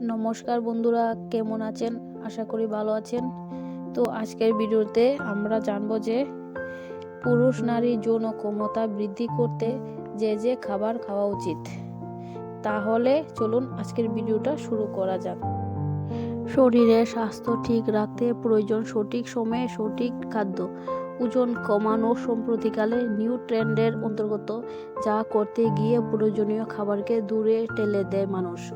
নমস্কার বন্ধুরা, কেমন আছেন? আশা করি ভালো আছেন। তো আজকের ভিডিওতে আমরা জানব যে পুরুষ নারী যৌন ক্ষমতা বৃদ্ধি করতে যে যে খাবার খাওয়া উচিত। তাহলে চলুন আজকের ভিডিওটা শুরু করা যাক। শরীরের স্বাস্থ্য ঠিক রাখতে প্রয়োজন সঠিক সময়ে সঠিক খাদ্য, ওজন কমানো সম্প্রতিকালে নিউ ট্রেন্ডের অন্তর্গত, যা করতে গিয়ে প্রয়োজনীয় খাবারকে দূরে ঠেলে দেয় মানুষ।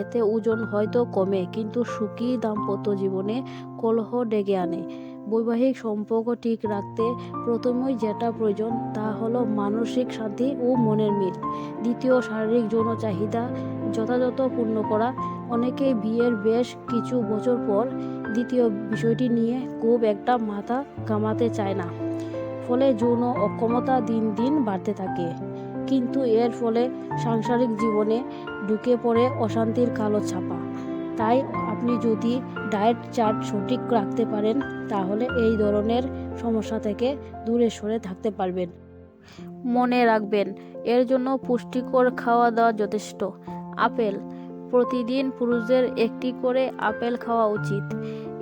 এতে ওজন হয়তো কমে, কিন্তু সুখী দাম্পত্য জীবনে কলহ ডেকে আনে। বৈবাহিক সম্পর্ক ঠিক রাখতে প্রথমেই যেটা প্রয়োজন তা হলো মানসিক শান্তি ও মনের মিল। দ্বিতীয়, শারীরিক যৌন চাহিদা যথাযথ পূর্ণ করা। অনেকেই বিয়ের বেশ কিছু বছর পর দ্বিতীয় বিষয়টি নিয়ে খুব একটা মাথা কামাতে চায় না। ফলে যৌন অক্ষমতা দিন দিন বাড়তে থাকে। কিন্তু এর ফলে সাংসারিক জীবনে ঢুকে পড়ে অশান্তির কালো ছাপা। তাই আপনি যদি ডায়েট চার্ট সঠিক রাখতে পারেন, তাহলে এই ধরনের সমস্যা থেকে দূরে সরে থাকতে পারবেন। মনে রাখবেন, এর জন্য পুষ্টিকর খাওয়া দাওয়া যথেষ্ট। আপেল, প্রতিদিন পুরুষদের একটি করে আপেল খাওয়া উচিত।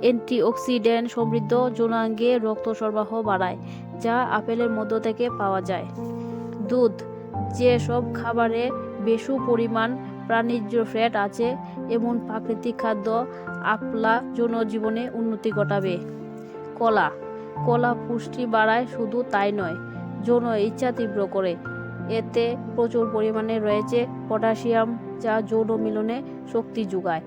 অ্যান্টিঅক্সিডেন্ট সমৃদ্ধ যৌনাঙ্গে রক্ত সরবরাহ বাড়ায়, যা আপেলের মধ্য থেকে পাওয়া যায়। দুধ যেসব খাবারে বেশি পরিমাণ প্রাণীজ ফ্যাট আছে, এমন প্রাকৃতিক খাদ্য আপলা জনজীবনে উন্নতি ঘটাবে। কলা। কলা পুষ্টি বাড়ায় শুধু তাই নয়, যৌন ইচ্ছা তীব্র করে। এতে প্রচুর পরিমাণে রয়েছে পটাশিয়াম, যা যৌন মিলনে শক্তি যোগায়।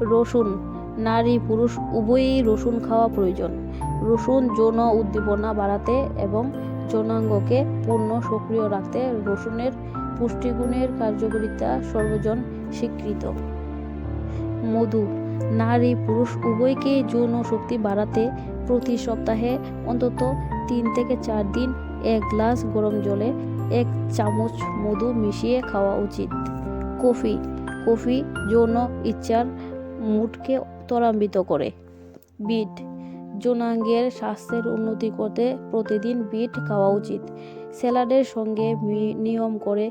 রসুন। নারী পুরুষ উভয়ই রসুন খাওয়া প্রয়োজন। রসুন যৌন উদ্দীপনা বাড়াতে এবং যৌনাঙ্গকে পূর্ণ সক্রিয় রাখতে রসুনের পুষ্টিগুণের কার্যকারিতা সর্বজন স্বীকৃত। মধু, নারী, পুরুষ উভয়কে যৌন শক্তি বাড়াতে প্রতি সপ্তাহে অন্তত তিন থেকে চার দিন এক গ্লাস গরম জলে এক চামচ মধু মিশিয়ে খাওয়া উচিত। কফি কফি যৌন ইচ্ছার মুডকে ত্বরান্বিত করে। বিট যৌনাঙ্গের স্বাস্থ্যের উন্নতি করতে প্রতিদিন বিট খাওয়া উচিত। স্যালাডের সঙ্গে নিয়ম করে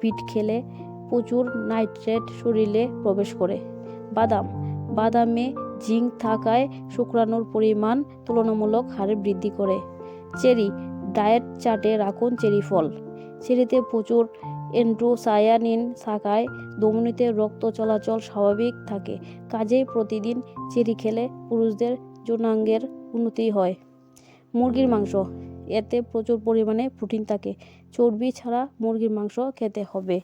বিট খেলে প্রচুর নাইট্রেট শরীরে প্রবেশ করে। বাদাম। বাদামে জিঙ্ক থাকায় শুক্রাণুর পরিমাণ তুলনামূলক হারে বৃদ্ধি করে। চেরি। ডায়েট চার্টে রাখুন চেরি ফল। চেরিতে প্রচুর এন্ড্রোসায়ানিন থাকায় ধমনীতে রক্ত চলাচল স্বাভাবিক থাকে। কাজেই প্রতিদিন চেরি খেলে পুরুষদের যৌনাঙ্গের উন্নতি হয়। মুরগির মাংস, এতে প্রচুর পরিমাণে প্রোটিন থাকে। চর্বি ছাড়া মুরগির মাংস খেতে হবে।